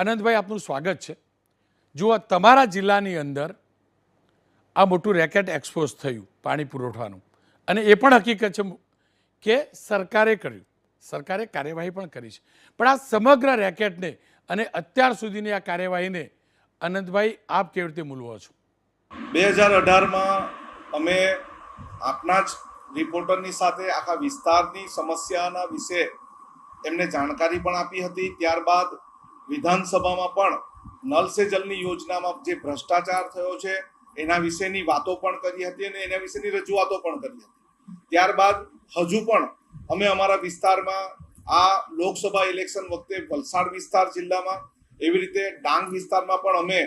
આનંદભાઈ, આપનું સ્વાગત છે. જુઓ તમારા જિલ્લાની અંદર આ મોટું રેકેટ એક્સપોઝ થયું પાણી પુરવઠાનું, અને એ પણ હકીકત છે કે સરકારે કર્યું, સરકારે કાર્યવાહી પણ કરી છે. પણ આ સમગ્ર રેકેટને અને અત્યાર સુધીની આ કાર્યવાહીને આનંદભાઈ, આપ કેવી રીતે મૂલવો છો? બે હજાર અઢારમાં અમે આપના જ રિપોર્ટરની સાથે આખા વિસ્તારની સમસ્યાના વિશે એમને જાણકારી પણ આપી હતી. ત્યારબાદ વિધાનસભામાં પણ નલ સે જલની યોજનામાં જે ભ્રષ્ટાચાર થયો છે, એના વિશેની વાતો પણ કરી હતી અને એના વિશેની રજૂઆતો પણ કરી હતી. ત્યારબાદ હજુ પણ અમે અમારા વિસ્તારમાં આ લોકસભા ઇલેક્શન વખતે વલસાડ વિસ્તાર જિલ્લામાં, એવી રીતે ડાંગ વિસ્તારમાં પણ અમે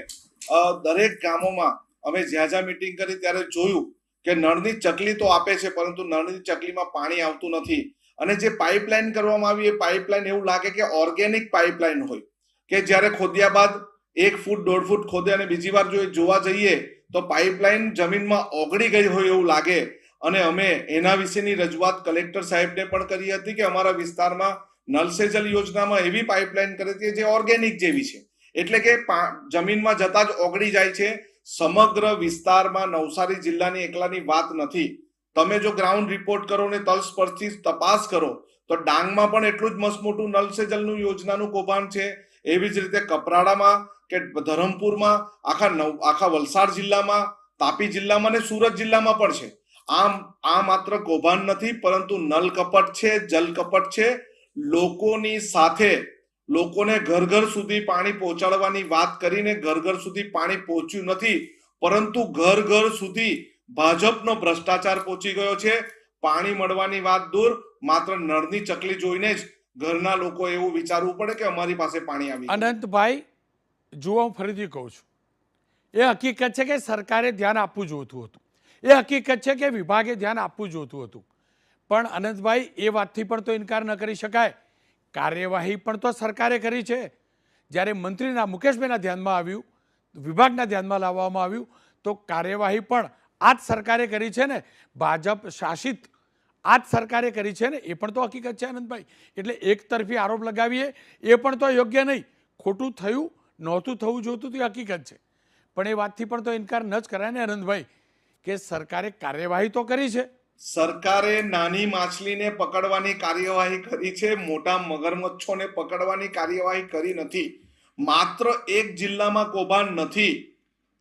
દરેક ગામોમાં અમે જ્યાં જ્યાં મિટિંગ કરી ત્યારે જોયું કે નળની ચકલી તો આપે છે, પરંતુ નળની ચકલીમાં પાણી આવતું નથી. અને જે પાઇપલાઇન કરવામાં આવી, એ પાઇપલાઇન એવું લાગે કે ઓર્ગેનિક પાઇપલાઇન હોય. કે જ્યારે ખોદ્યા બાદ એક ફૂટ, દોઢ ફૂટ ખોદે અને બીજી વાર જો જોવા જઈએ તો પાઇપલાઇન જમીનમાં ઓગળી ગઈ હોય એવું લાગે. અને અમે એના વિશેની રજૂઆત કલેક્ટર સાહેબને પણ કરી હતી કે અમારા વિસ્તારમાં નલ સે જલ યોજનામાં એવી પાઇપલાઇન કરી હતી જે ઓર્ગેનિક જેવી છે. એટલે કે જમીનમાં જતા જ ઓગળી જાય છે. સમગ્ર વિસ્તારમાં નવસારી જિલ્લાની એકલાની વાત નથી. તમે જો ગ્રાઉન્ડ રિપોર્ટ કરો ને તલ તલસ્પર્શી તપાસ કરો, તો ડાંગમાં પણ એટલું જ મસમોટું નલસેજલનું યોજનાનું કૌભાંડ છે. એવી જ રીતે કપરાડામાં કે ધરમપુરમાં, આખા નવ, આખા વલસાડ જિલ્લામાં, તાપી જિલ્લામાં અને સુરત જિલ્લામાં પણ છે. આમ, આ માત્ર કૌભાંડ નથી, પરંતુ નલ કપટ છે જલ કપટ છે. લોકોની સાથે, લોકોને ઘર ઘર સુધી પાણી પહોંચાડવાની વાત કરીને ઘર ઘર સુધી પાણી પહોંચ્યું નથી, પરંતુ ઘર ઘર સુધી ભાજપનો ભ્રષ્ટાચાર પહોંચી ગયો છે. પાણી મળવાની વાત દૂર, માત્ર નળની ચકલી જોઈને જ ઘરના લોકો એવું વિચારવું પડે કે અમારી પાસે પાણી આવી અનંતભાઈ જુઓ, હું ફરીથી કહું છું. એ હકીકત છે કે સરકારે ધ્યાન આપવું જોઈતું હતું. એ હકીકત છે કે વિભાગે ધ્યાન આપવું જોઈતું હતું. પણ અનંતભાઈ, એ વાતથી પણ તો ઇનકાર ન કરી શકાય. કાર્યવાહી પણ તો સરકારે કરી છે. જ્યારે મંત્રીના મુકેશભાઈના ધ્યાનમાં આવ્યું, વિભાગના ધ્યાનમાં લાવવામાં આવ્યું, તો કાર્યવાહી પણ આ જ સરકારે કરી છે ને. ભાજપ શાસિત આ જ સરકારે કરી છે ને, એ પણ તો હકીકત છે આનંદભાઈ. એટલે એક તરફી આરોપ લગાવીએ, એ પણ તો યોગ્ય નહીં. ખોટું થયું, નહોતું થવું જોતું તે હકીકત છે. પણ એ વાતથી પણ તો ઇનકાર ન જ કરાય ને આનંદભાઈ, કે સરકારે કાર્યવાહી તો કરી છે. સરકારે નાની માછલીને પકડવાની કાર્યવાહી કરી છે, મોટા મગરમચ્છોને પકડવાની કાર્યવાહી કરી નથી. માત્ર એક જિલ્લામાં કૌભાંડ નથી.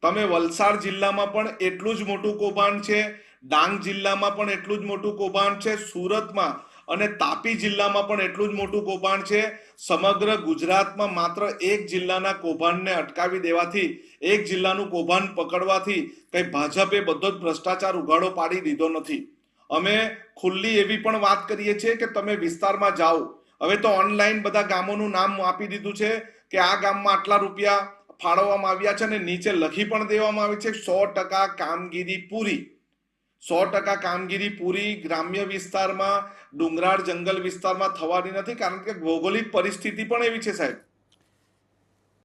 તમે વલસાડ જિલ્લામાં પણ એટલું જ મોટું કૌભાંડ છે ડાંગ જિલ્લામાં પણ એટલું જ મોટું કૌભાંડ છે, સુરતમાં અને તાપી જિલ્લામાં પણ એટલું જ મોટું કૌભાંડ છે. સમગ્ર ગુજરાતમાં માત્ર એક જિલ્લાના કૌભાંડને અટકાવી દેવાથી, એક જિલ્લાનું કૌભાંડ પકડવાથી કંઈ ભાજપે બધો જ ભ્રષ્ટાચાર ઉઘાડો પાડી દીધો નથી. અમે ખુલ્લી એવી પણ વાત કરીએ છીએ કે તમે વિસ્તારમાં જાઓ. હવે તો ઓનલાઈન બધા ગામોનું નામ આપી દીધું છે કે આ ગામમાં આટલા રૂપિયા ફાળવવામાં આવ્યા છે અને નીચે લખી પણ દેવામાં આવે છે, સો ટકા કામગીરી પૂરી. સો ટકા કામગીરી પૂરી ગ્રામ્ય વિસ્તારમાં, ડુંગરાળ જંગલ વિસ્તારમાં થવાની નથી, કારણ કે ભૌગોલિક પરિસ્થિતિ પણ એવી છે સાહેબ.